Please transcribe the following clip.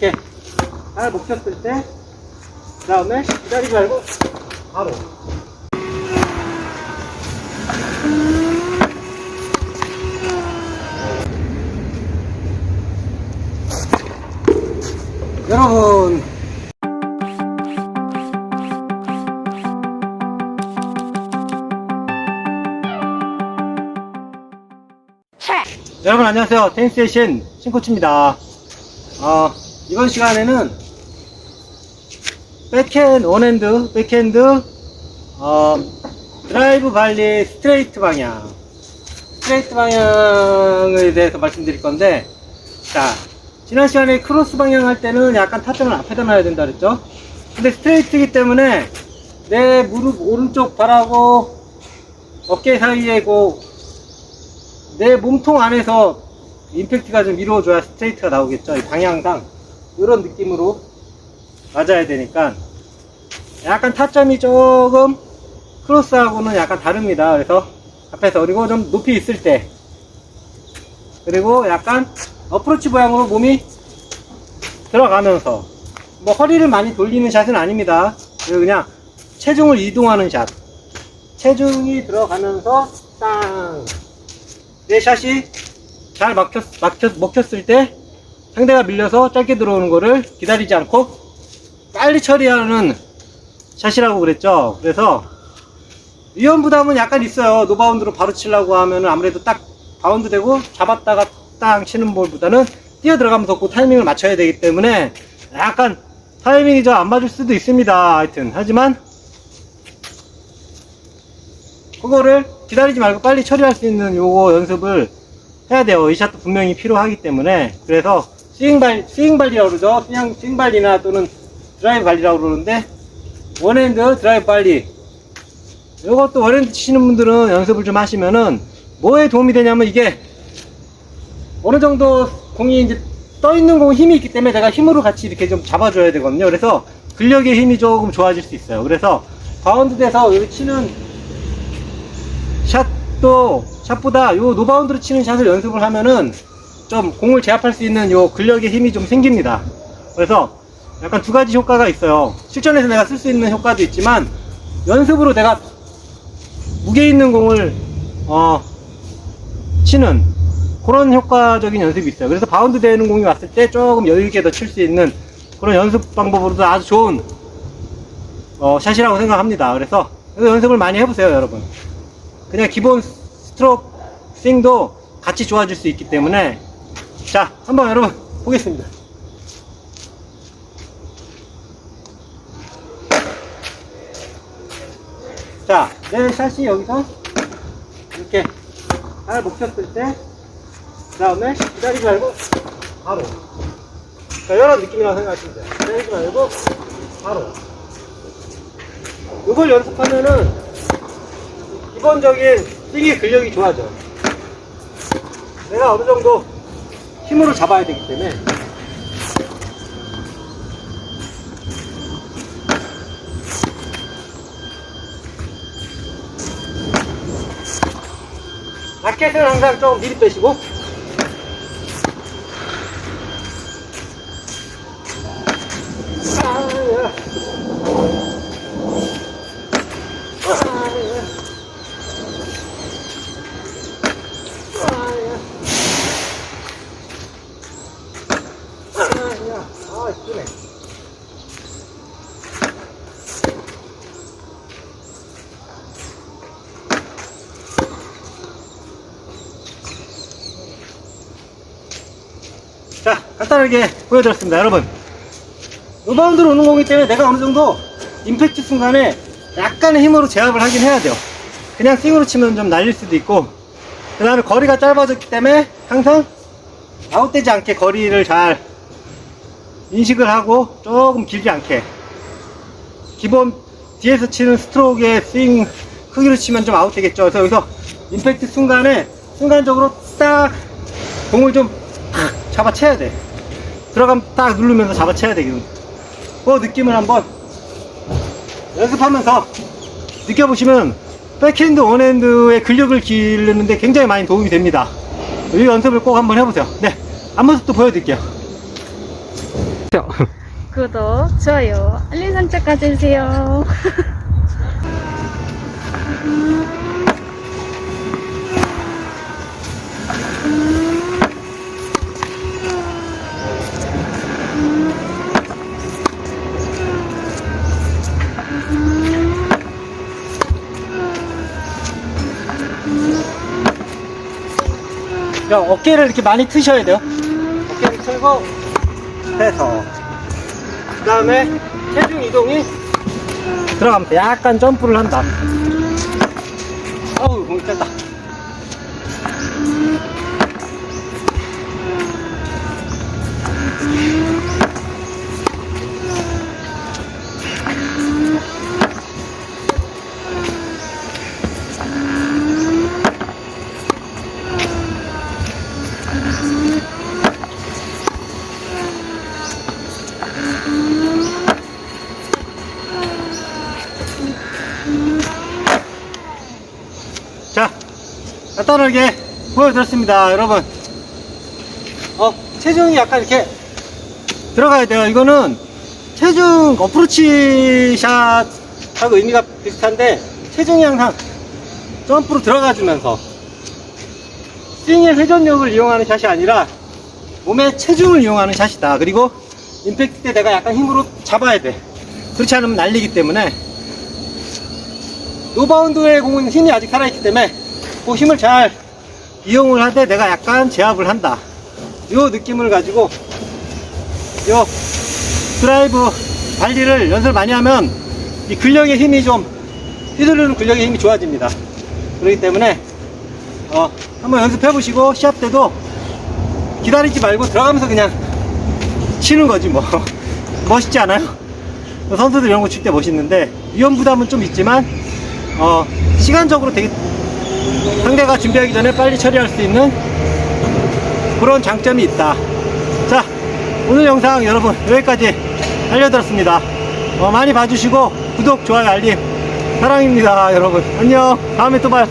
이렇게 잘 먹혔을 때, 그 다음에 기다리지 말고 바로. 여러분, 여러분 안녕하세요. 테니스의 신 신코치입니다. 어, 이번 시간에는 백핸드 원핸드 백핸드 어, 드라이브 발리 스트레이트 방향 스트레이트 방향에 대해서 말씀드릴 건데 자 지난 시간에 크로스 방향 할 때는 약간 타점을 앞에다 놔야 된다 그랬죠 근데 스트레이트이기 때문에 내 무릎 오른쪽 발하고 어깨 사이에 고 내 몸통 안에서 임팩트가 좀 이루어져야 스트레이트가 나오겠죠. 이 방향상 이런 느낌으로 맞아야 되니까 약간 타점이 조금 크로스하고는 약간 다릅니다. 그래서 앞에서 그리고 좀 높이 있을 때 그리고 약간 어프로치 모양으로 몸이 들어가면서 뭐 허리를 많이 돌리는 샷은 아닙니다. 그냥 체중을 이동하는 샷. 체중이 들어가면서 땅. 내 샷이 잘 막혔, 막혔, 먹혔을 때 상대가 밀려서 짧게 들어오는 거를 기다리지 않고 빨리 처리하는 샷이라고 그랬죠. 그래서 위험 부담은 약간 있어요. 노바운드로 바로 치려고 하면은 아무래도 딱 바운드 되고 잡았다가 땅 치는 볼보다는 뛰어 들어가면서 그 타이밍을 맞춰야 되기 때문에 약간 타이밍이 좀안 맞을 수도 있습니다. 하여튼. 하지만 그거를 기다리지 말고 빨리 처리할 수 있는 요거 연습을 해야 돼요. 이 샷도 분명히 필요하기 때문에. 그래서 스윙발, 스윙발리라고 그러죠. 그냥 스윙발리나 또는 드라이브 발리라고 그러는데, 원핸드 드라이브 발리. 요것도 원핸드 치시는 분들은 연습을 좀 하시면은, 뭐에 도움이 되냐면 이게, 어느 정도 공이 이제 떠 있는 공 힘이 있기 때문에 내가 힘으로 같이 이렇게 좀 잡아줘야 되거든요. 그래서 근력의 힘이 조금 좋아질 수 있어요. 그래서 바운드 돼서 여기 치는 샷도 샷보다 요 노바운드로 치는 샷을 연습을 하면은 좀 공을 제압할 수 있는 요 근력의 힘이 좀 생깁니다. 그래서 약간 두 가지 효과가 있어요. 실전에서 내가 쓸 수 있는 효과도 있지만 연습으로 내가 무게 있는 공을 어 치는 그런 효과적인 연습이 있어요. 그래서 바운드 되는 공이 왔을 때 조금 여유 있게 더 칠 수 있는 그런 연습 방법으로도 아주 좋은 어, 샷이라고 생각합니다. 그래서 연습을 많이 해보세요, 여러분. 그냥 기본 스트로크 스윙도 같이 좋아질 수 있기 때문에 자 한번 여러분 보겠습니다. 자 내 샷이 여기서 이렇게 잘 먹혔을 때 그 다음에 기다리지 말고 바로. 자 이런 느낌이라고 생각하시면 돼요. 기다리지 말고 바로. 이걸 연습하면은 기본적인 스윙의 근력이 좋아져. 내가 어느 정도 힘으로 잡아야 되기 때문에. 라켓은 항상 좀 미리 빼시고. 간단하게 보여드렸습니다. 여러분. 노바운드로 오는 거기 때문에 내가 어느 정도 임팩트 순간에 약간의 힘으로 제압을 하긴 해야 돼요. 그냥 스윙으로 치면 좀 날릴 수도 있고, 그 다음에 거리가 짧아졌기 때문에 항상 아웃되지 않게 거리를 잘 인식을 하고 조금 길지 않게 기본 뒤에서 치는 스트로크의 스윙 크기로 치면 좀 아웃되겠죠 그래서 여기서 임팩트 순간에 순간적으로 딱 공을 좀 잡아채야 돼 들어가면 딱 누르면서 잡아채야 되거든 그 느낌을 한번 연습하면서 느껴보시면 백핸드 원핸드의 근력을 기르는데 굉장히 많이 도움이 됩니다. 이 연습을 꼭 한번 해보세요. 네 앞모습도 보여드릴게요. 구독, 좋아요, 알림 설정까지 해주세요. 자, 어깨를 이렇게 많이 트셔야 돼요. 어깨를 틀고, 해서. 그 다음에 체중 이동이 들어가면서 약간 점프를 한다. 어우, 공이 짧다. 자, 간단하게 보여드렸습니다, 여러분. 어, 체중이 약간 이렇게 들어가야 돼요. 이거는 체중 어프로치 샷하고 의미가 비슷한데, 체중이 항상 점프로 들어가주면서 스윙의 회전력을 이용하는 샷이 아니라 몸의 체중을 이용하는 샷이다. 그리고 임팩트 때 내가 약간 힘으로 잡아야 돼. 그렇지 않으면 날리기 때문에 노바운드의 공은 힘이 아직 살아있기 때문에 그 힘을 잘 이용을 하되 내가 약간 제압을 한다. 요 느낌을 가지고 요 드라이브 발리를 연습을 많이 하면 이 근력의 힘이 좀 휘두르는 근력의 힘이 좋아집니다. 그렇기 때문에 어, 한번 연습해 보시고 시합 때도 기다리지 말고 들어가면서 그냥 치는 거지 뭐 멋있지 않아요? 선수들 이런 거 칠 때 멋있는데 위험 부담은 좀 있지만 어, 시간적으로 되게 상대가 준비하기 전에 빨리 처리할 수 있는 그런 장점이 있다. 자, 오늘 영상 여러분 여기까지 알려드렸습니다. 어, 많이 봐주시고 구독, 좋아요, 알림 사랑입니다, 여러분. 안녕. 다음에 또 봐요.